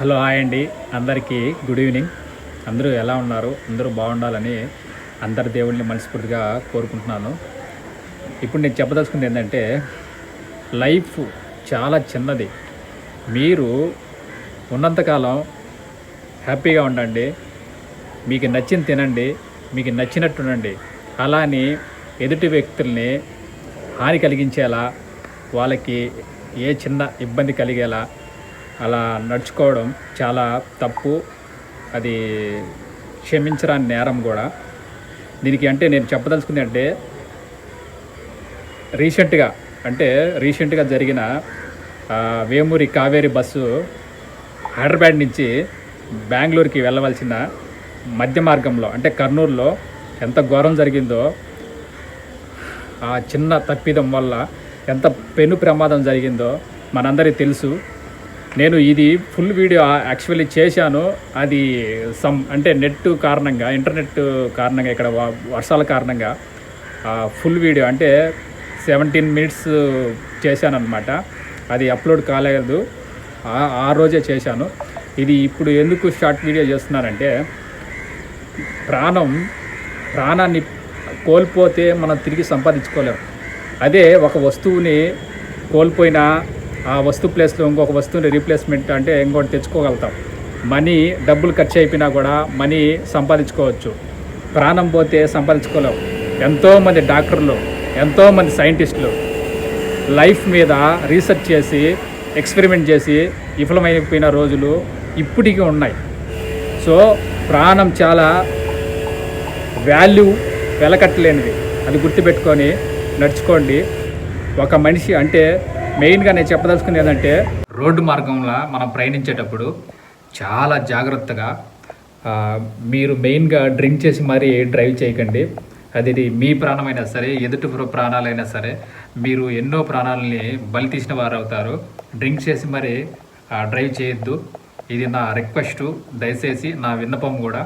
Hello hi అండి. అందరికీ good evening. అందరూ ఎలా ఉన్నారు? అందరూ బాగుండాలని అందరి దేవుళ్ళని మనస్ఫూర్తిగా కోరుకుంటున్నాను. ఇప్పుడు నేను చెప్పదలుచుకుంది ఏంటంటే లైఫ్ చాలా చిన్నది. మీరు ఉన్నంతకాలం హ్యాపీగా ఉండండి. మీకు నచ్చింది తినండి. మీకు నచ్చినట్టు ఉండండి. ఎదుటి వ్యక్తుల్ని హాని కలిగించేలా వాళ్ళకి ఏ చిన్న ఇబ్బంది కలిగేలా అలా నడుచుకోవడం చాలా తప్పు. అది క్షమించరాని నేరం కూడా. దీనికి అంటే నేను చెప్పదలుచుకుంది అంటే రీసెంట్గా అంటే రీసెంట్గా జరిగిన వేమూరి కావేరి బస్సు హైదరాబాద్ నుంచి బెంగళూరుకి వెళ్ళవలసిన మధ్య మార్గంలో అంటే కర్నూలులో ఎంత ఘోరం జరిగిందో ఆ చిన్న తప్పిదం వల్ల ఎంత పెను ప్రమాదం జరిగిందో మనందరికీ తెలుసు. నేను ఇది ఫుల్ వీడియో యాక్చువల్లీ చేశాను. అది సమ్ అంటే నెట్ కారణంగా ఇంటర్నెట్ కారణంగా ఇక్కడ వ- వర్షాల కారణంగా ఫుల్ వీడియో అంటే సెవెంటీన్ మినిట్స్ చేశాను అనమాట అది అప్లోడ్ కాలేదు. ఆ- రోజే చేశాను. ఇది ఇప్పుడు ఎందుకు షార్ట్ వీడియో చేస్తున్నానంటే ప్రాణం ప్రాణాన్ని కోల్పోతే మనం తిరిగి సంపాదించుకోలేము అదే ఒక వస్తువుని కోల్పోయినా ఆ వస్తువు ప్లేస్లో ఇంకొక వస్తువుని రీప్లేస్మెంట్ అంటే ఇంకోటి తెచ్చుకోగలుగుతాం. మనీ డబ్బులు ఖర్చు అయిపోయినా కూడా మనీ సంపాదించుకోవచ్చు. ప్రాణం పోతే సంపాదించుకోలేం. ఎంతోమంది డాక్టర్లు ఎంతోమంది సైంటిస్టులు లైఫ్ మీద రీసెర్చ్ చేసి ఎక్స్పెరిమెంట్ చేసి విఫలమైపోయిన రోజులు ఇప్పటికీ ఉన్నాయి. సో ప్రాణం చాలా వాల్యూ వెలకట్టలేనిది. అది గుర్తుపెట్టుకొని నడుచుకోండి. ఒక మనిషి అంటే మెయిన్గా నేను చెప్పదలుచుకుంది ఏంటంటే రోడ్డు మార్గంలో మనం ప్రయాణించేటప్పుడు చాలా జాగ్రత్తగా మీరు మెయిన్గా డ్రింక్ చేసి మరీ డ్రైవ్ చేయకండి. అది మీ ప్రాణమైనా సరే ఎదుటి ప్రాణాలైనా సరే మీరు ఎన్నో ప్రాణాలని బలి తీసిన వారు అవుతారు. డ్రింక్ చేసి మరి డ్రైవ్ చేయొద్దు. ఇది నా రిక్వెస్ట్. దయచేసి నా విన్నపం కూడా